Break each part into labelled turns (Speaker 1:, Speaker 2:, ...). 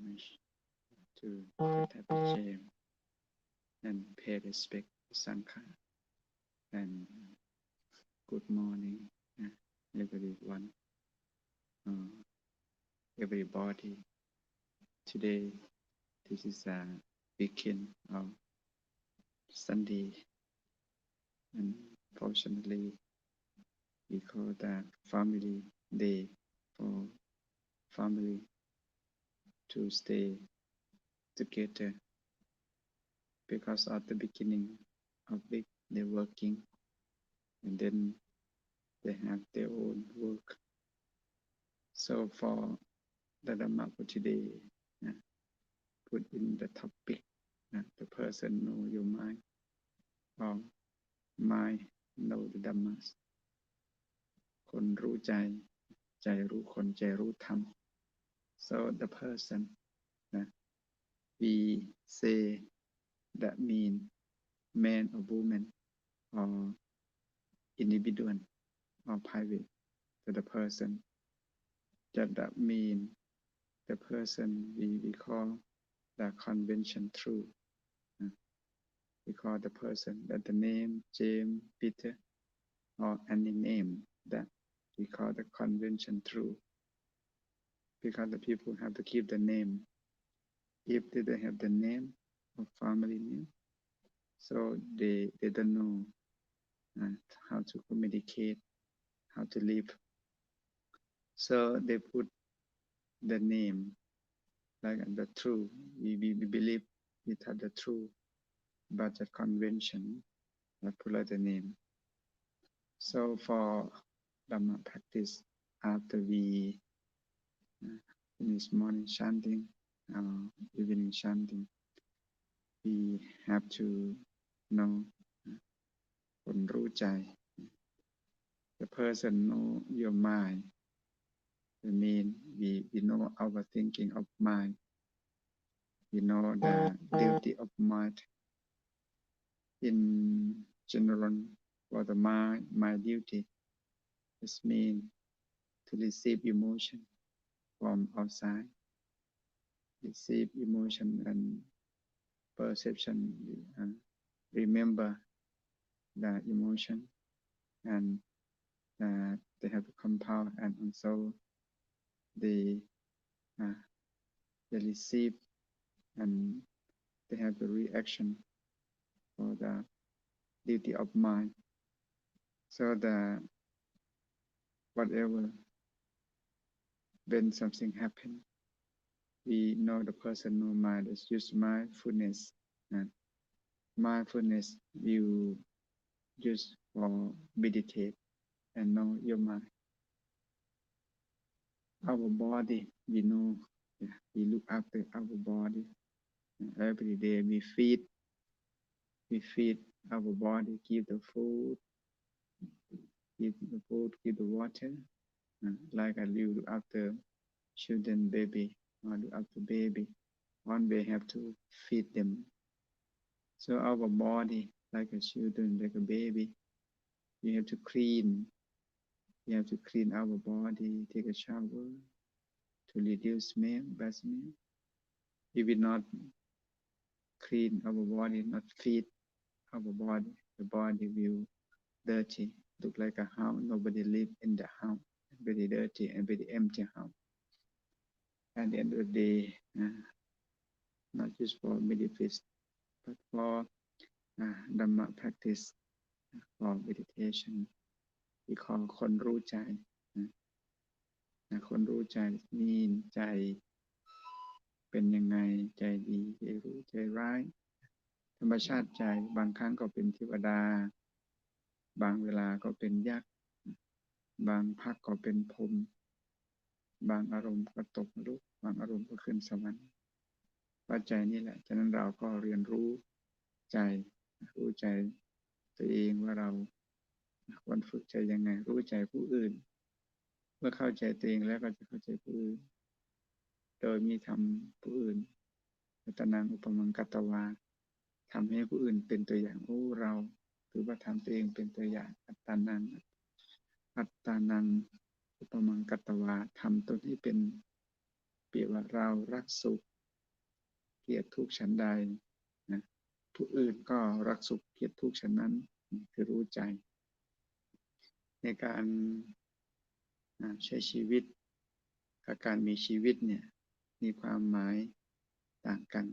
Speaker 1: much to the of and pay respect to Sangha and good morning uh, everyone, uh, everybody. Today, this is a weekend of Sunday, and fortunately, we call that family day for family to stay together because at the beginning of week they're working and then they have their own work. So for the Dhamma for today, uh, put in the topic, uh, the person know your mind, or mind know the Dhammas คนรู้ใจ ใจรู้คนใจรู้ธรรม so the person, uh, we say that mean man or woman or individual or private to the person. That that mean the person we, we call the convention true. Uh, we call the person that the name James, Peter, or any name that we call the convention true because the people have to keep the name. If they don't have the name or family name so they they don't know uh, how to communicate how to live. So they put the name like the true we, we, we believe it had the true but the convention uh, put like the name. So for Dhamma practice after we in this morning chanting, uh, evening chanting, we have to know uh, the person know your mind. I mean, we, we know our thinking of mind. We know the duty of mind. In general, for the mind, my duty is mean to receive emotion from outside receive emotion and perception and remember the emotion and uh, they have to compound and also they uh, they receive and they have the reaction for the duty of mind. So the whatever when something happen we know the person know mind. Is use mindfulness and mindfulness you use for meditate and know your mind. Our body we know yeah, we look after our body. Every day we feed we feed our body give the food give the food give the water. uh, Mm-hmm. like I look after children baby or after baby. One way have to feed them. So our body like a children like a baby we have to clean. We have to clean our body take a shower to reduce smell bad smell if we not clean our body not feed our body. The body will dirty look like a house. Nobody live in the house very dirty and very empty house at the end of the day, uh, not just for meditation, but for uh, Dhamma practice, uh, for meditation, we call คนรู้ใจนะนะคนรู้ใจ mean ใจเป็นยังไงใจดีใจรู้ใจร้าย ธรรมชาติใจบางครั้งก็เป็นเทวดา บางเวลาก็เป็นยักษ บางพักก็เป็นพรมบางอารมณ์ก็ตกนรกบางอารมณ์ก็ขึ้นสวรรค์ว่าใจนี่แหละ ฉะนั้นเราก็เรียนรู้ใจ รู้ใจตัวเองว่าเราควรฝึกใจยังไง รู้ใจผู้อื่น เมื่อเข้าใจตัวเองแล้วก็จะเข้าใจผู้อื่น โดยมีทำผู้อื่นอัตนังอุปมังกัตตวาทำให้ผู้อื่นเป็นตัวอย่างโอ้เรา ถือว่าทำตัวเองเป็นตัวอย่างอัตตานังอัต ตานัง อุปมังกัตวาทำตนให้เป็นเปียว่าเรารักสุข เกลียดทุกข์ฉันใดนะผู้อื่นก็รักสุขเกลียดทุกข์ฉันนั้นคือรู้ใจ ในการใช้ชีวิตกับการมีชีวิตเนี่ยมีความหมายต่างกัน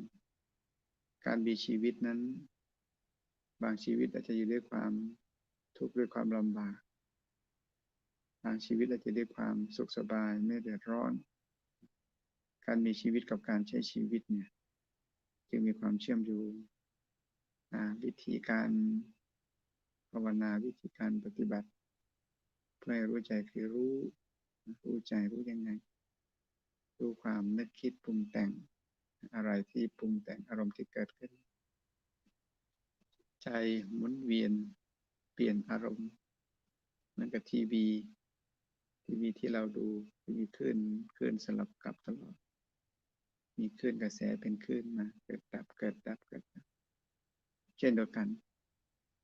Speaker 1: การมีชีวิตนั้น บางชีวิตอาจจะอยู่ด้วยความทุกข์ด้วยความลำบาก บางชีวิตอาจจะด้ความสุขสบายไม่เดือดร้อน การมีชีวิตกับการใช้ชีวิตเนี่ยจึงมีความเชื่อมโยงวิธีการภาวนาวิธีการปฏิบัติ เพื่อรู้ใจคือรู้รู้ใจรู้ยังไงรู้ความนึกคิดปรุงแต่งอะไรที่ปรุงแต่งอารมณ์ที่เกิดขึ้น ใจหมุนเวียนเปลี่ยนอารมณ์เหมือนกับทีวี ทีวีที่เราดูมีคลื่นคลื่นสลับกลับตลอด มีคลื่นกระแสเป็นคลื่นมา เกิดดับเกิดดับเกิดดับเช่นเดียวกัน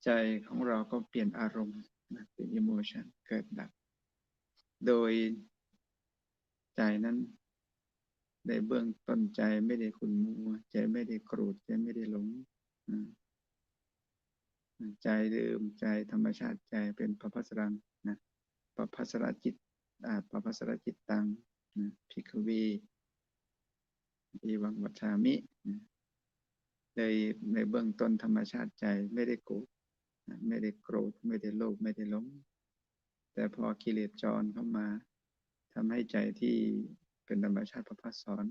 Speaker 1: ใจของเราก็เปลี่ยนอารมณ์เป็นอิโมชันเกิดดับ โดยใจนั้นในเบื้องต้นใจไม่ได้ขุนมัว ใจไม่ได้โกรธใจไม่ได้หลงใจเดิมใจธรรมชาติใจเป็นปภัสรังนะปภัสรจิต อาปภัสรจิตตังพิกวีอีวังวัชามิในในเบื้องต้นธรรมชาติใจไม่ได้โกรธไม่ได้โกรธไม่ได้โลภไม่ได้หลง แต่พอกิเลสจรเข้ามาทำให้ใจที่เป็นธรรมชาติประพัสสอน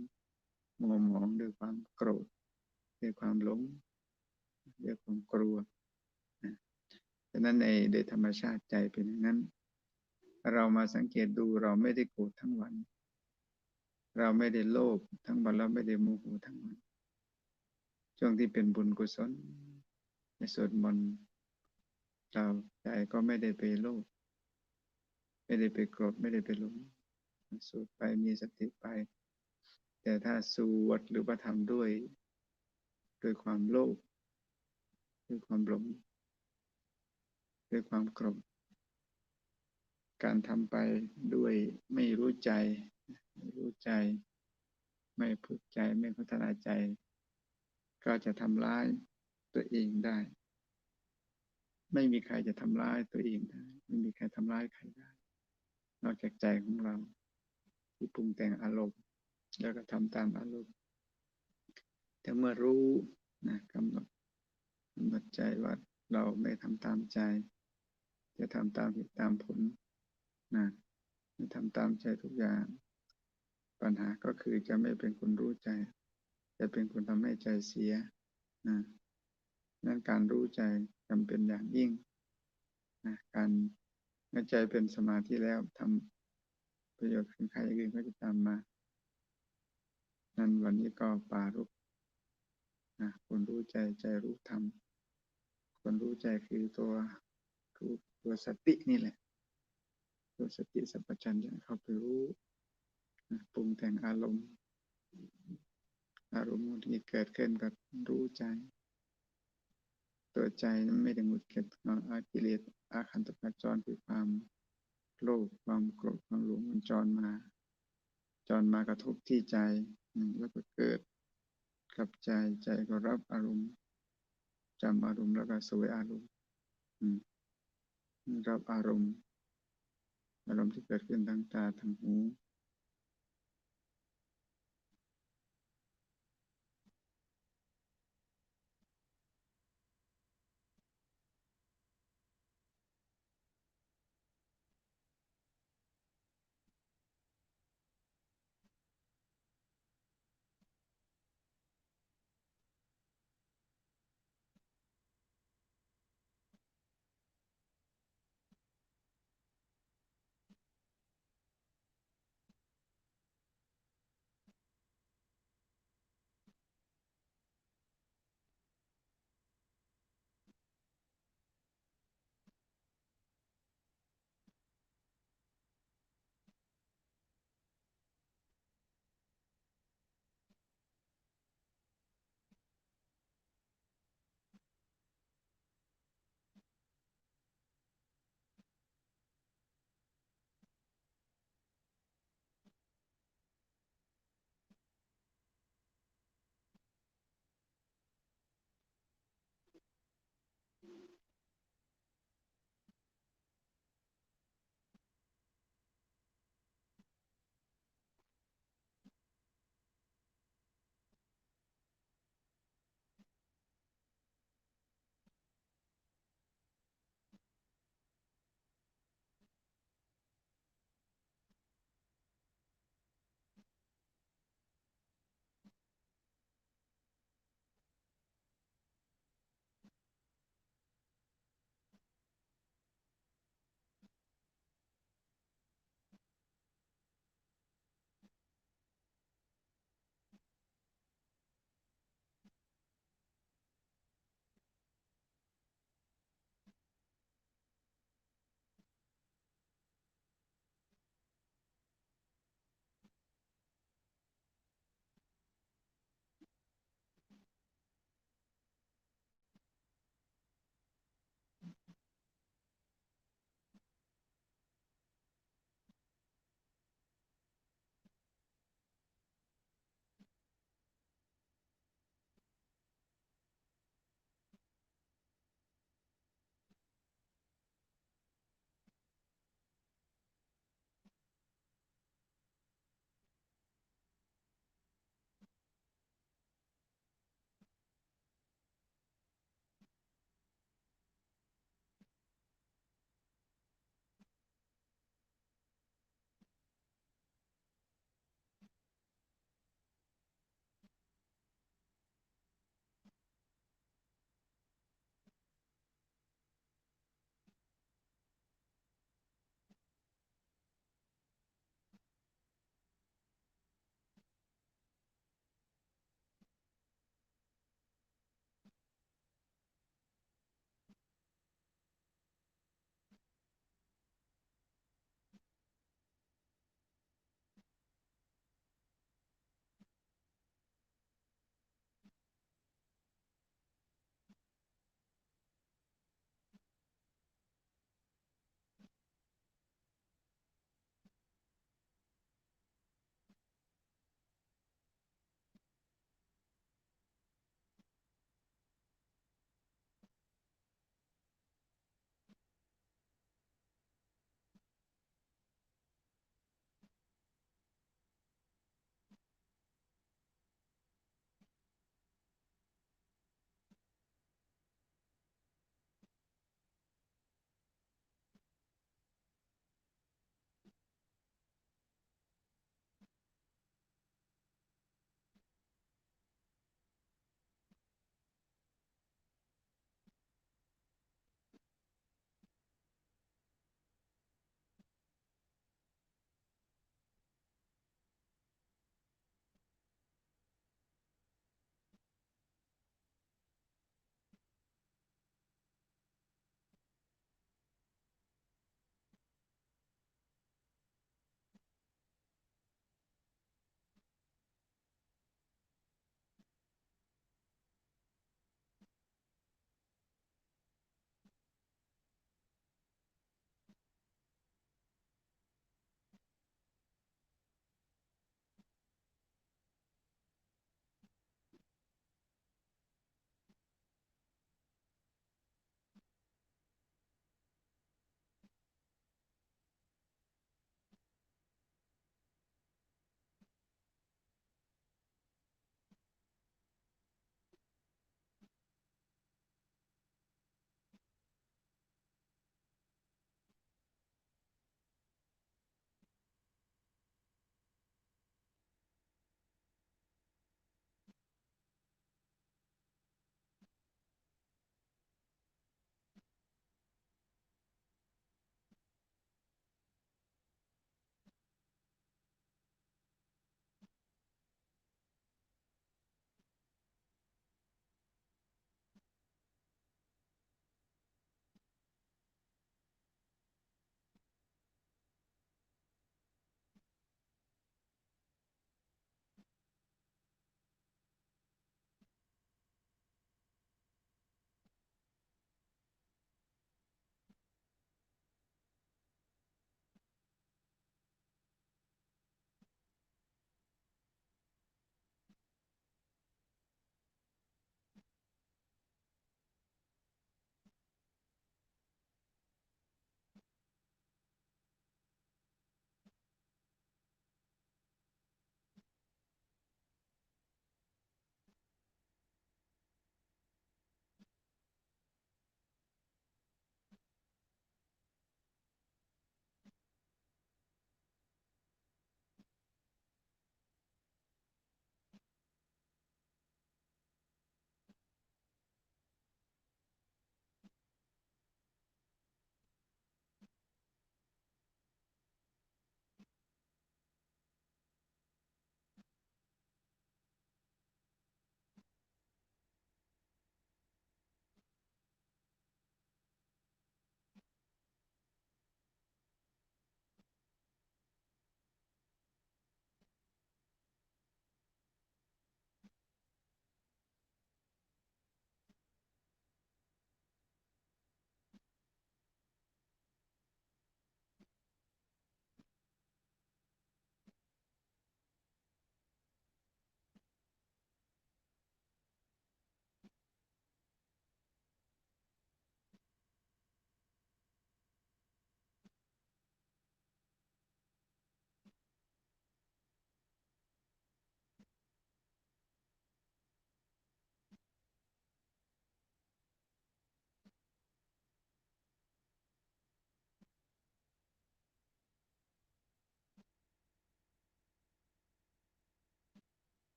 Speaker 1: มัวหมองด้วยความโกรธด้วยความหลงด้วยความกลัวดังนั้นในโดยธรรมชาติใจเป็นอย่างนั้น เรามาสังเกตดูเราไม่ได้โกรธทั้งวัน เราไม่ได้โลภทั้งวันเราไม่ได้โมโหทั้งวัน ช่วงที่เป็นบุญกุศลในสวดมนต์เราใจก็ไม่ได้ไปโลภไม่ได้ไปโกรธไม่ได้ไปหลงสวดไปมีสติไป แต่ถ้าสวดหรือว่าทำด้วย ด้วยความโลภด้วยความหลงด้วยความโกรธ การทำไปด้วยไม่รู้ใจ ไม่รู้ใจ ไม่ฝึกใจไม่พัฒนาใจ ก็จะทำร้ายตัวเองได้ ไม่มีใครจะทำร้ายตัวเองได้ ไม่มีใครทำร้ายใครได้ นอกจากใจของเรา ที่ปรุงแต่งอารมณ์ แล้วก็ทำตามอารมณ์แต่เมื่อรู้นะกำหนดกำหนดใจว่าเราไม่ทำตามใจ จะทำตามเหตุตามผล นะทำตามใจทุกอย่าง ปัญหาก็คือจะไม่เป็นคนรู้ใจ จะเป็นคนทำให้ใจเสียนะนั่นการรู้ใจจำเป็นอย่างยิ่งนะการเมื่อใจเป็นสมาธิแล้วทำประโยชน์คุณค่าอย่างอื่นก็จะตามมา นั้นวันนี้ก็ปารุกนะคนรู้ใจใจรู้ธรรมคนรู้ใจคือตัวตัวสตินี่แหละ ตัวสติสัพพัญญะเข้าไปรู้ปรุงแต่งอารมณ์ อารมณ์ที่เกิดขึ้นก็รู้ใจ ตัวใจมันไม่ได้หุดเกิดอากิเลสอาคันตปัจจรคือความโลภความโกรธความหลงมันจรมา จรมากระทบที่ใจแล้วก็เกิดกับใจใจก็รับอารมณ์จำอารมณ์แล้วก็สวยอารมณ์รับอารมณ์ อารมณ์ที่เกิดขึ้นทางตาทางหู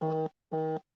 Speaker 1: Thank you.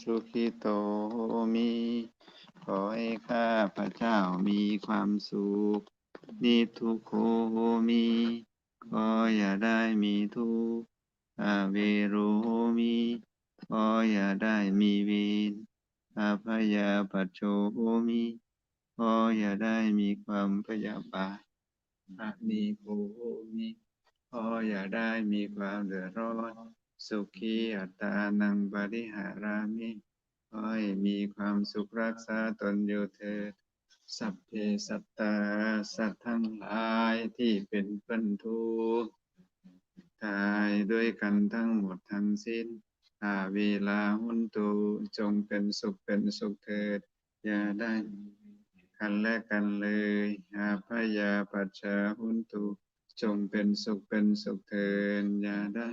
Speaker 1: สุขิโตมี ขอให้ข้าพระเจ้ามีความสุข นิทุโขมี ขออย่าได้มีทุกข์อเวโรมี ขออย่าได้มีเวรอาพยาปัจโชมีขออย่าได้มีความพยาบาทอานิโกมีขออย่าได้มีความเดือดร้อน สุขีอัตานังปริหารามิขอให้มีความสุขรักษาตนอยู่เถิดสัพเพสัตตาสัตว์ทั้งหลายที่เป็นเพื่อนทุกข์ตายด้วยกันทั้งหมดทั้งสิ้นอาเวลาหุนตุจงเป็นสุขเป็นสุขเถิด อย่าได้กันและกันเลยอาพยาปัจจาหุนตุจงเป็นสุขเป็นสุขเถิดอย่าได้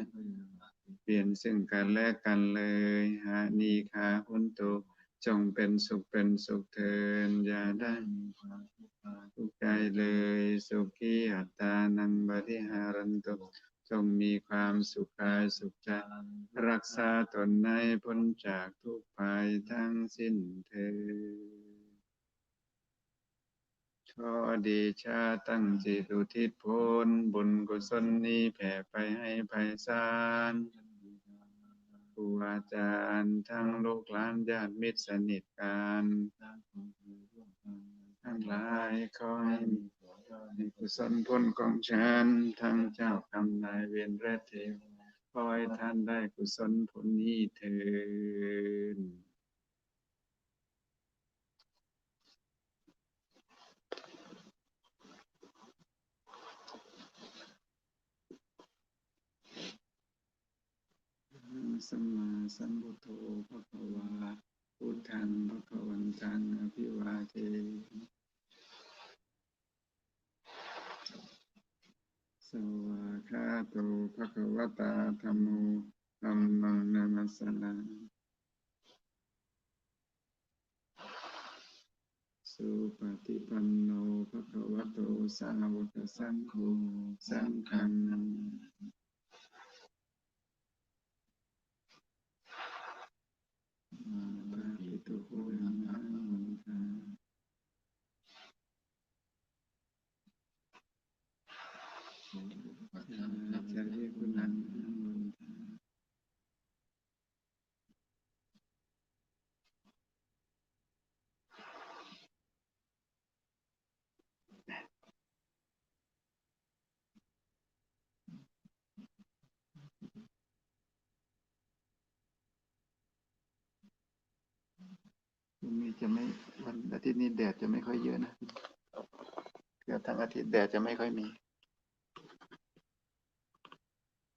Speaker 1: เปลี่ยนซึ่งกันและกันเลยหานีคาหุนตุจงเป็นสุขเป็นสุขเถิดอย่าได้ทุกข์ใจเลย สุขีอัตตานังบริหารันตุจงมีความสุขกายสุขใจรักษาตนให้พ้นจากทุกภัยทั้งสิ้นเถิดขอดีชาตั้งจิตอุทิศผลบุญกุศลนี้แผ่ไปให้ไพศาล รูอาจารย์ ทั้งลูกหลานญาติมิตรสนิทกันทั้งหลายขอให้มีมีกุศลผลของฉันทั้งเจ้ากรรมนายเวรและเทวขอให้ท่านได้กุศลผลนี้เถิด สัมมาสัมพุทโธภะคะวาพุทธังภะคะวันตังอภิวาเทสวากขาโตภะคะวตาธัมโมธัมมังนามัสสานาสุปฏิปันโนภะคะวะโตสาวกสังโฆสังฆัง นามามิ มาตาปิตุโหนะมันตาจะเรียกคุณนันมันตาพรุ่งนี้ จะไม่วันอาทิตย์นี้แดดจะไม่ค่อยเยอะนะ เกือบทั้งอาทิตย์แดดจะไม่ค่อยมี